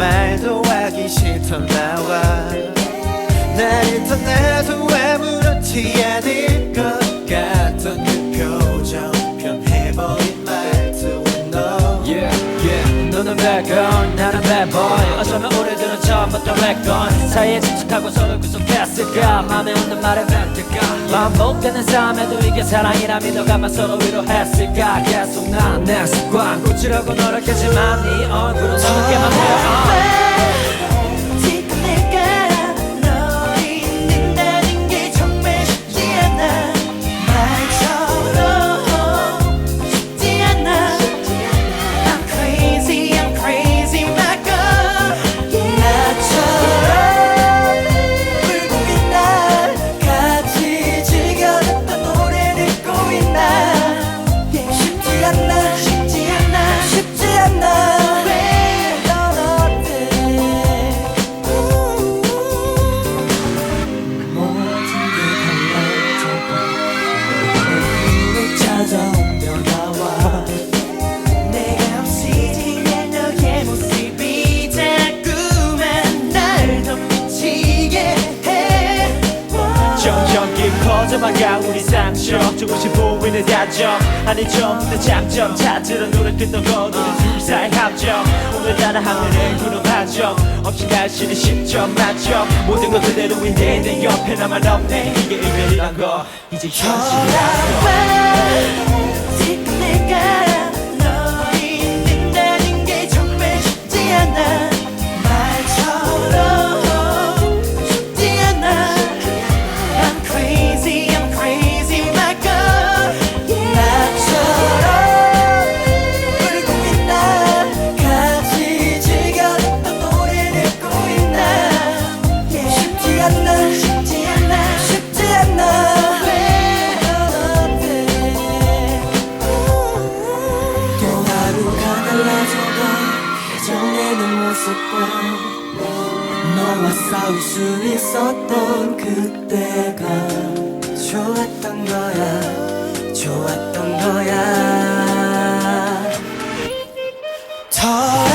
말도 하기 싫던 나와. 나를 떠나도 아무 너는 bad girl, 나는 bad boy. 어쩌면 우리들은 처음부터 랬건 사이에 집착하고 서로 구속했을까? 맘에 없는 말에 뱉을까? 반복되는 삶에도 이게 사랑이라 믿어가면 서로 위로했을까? 계속 난내 습관 고치려고 노력했지만 네 얼굴은 어둡게만 보여. 깊어져만가 우리 상처 조금씩 보이는 단점 아니 다 장점. 찾으러 노력했던 건 우리 둘 사이 합정. 오늘따라 하늘에 구름 한점 없이 날씨는 10점 만점 모든 건 그대로인데 내 옆에 나만 없네. 이게 이별이란 거. 이제 현실이란 거 또 하루가 달라져도 예전에는 모습과 너와 싸울 수 있었던 그때가 좋았던 거야 좋았던 거야. 더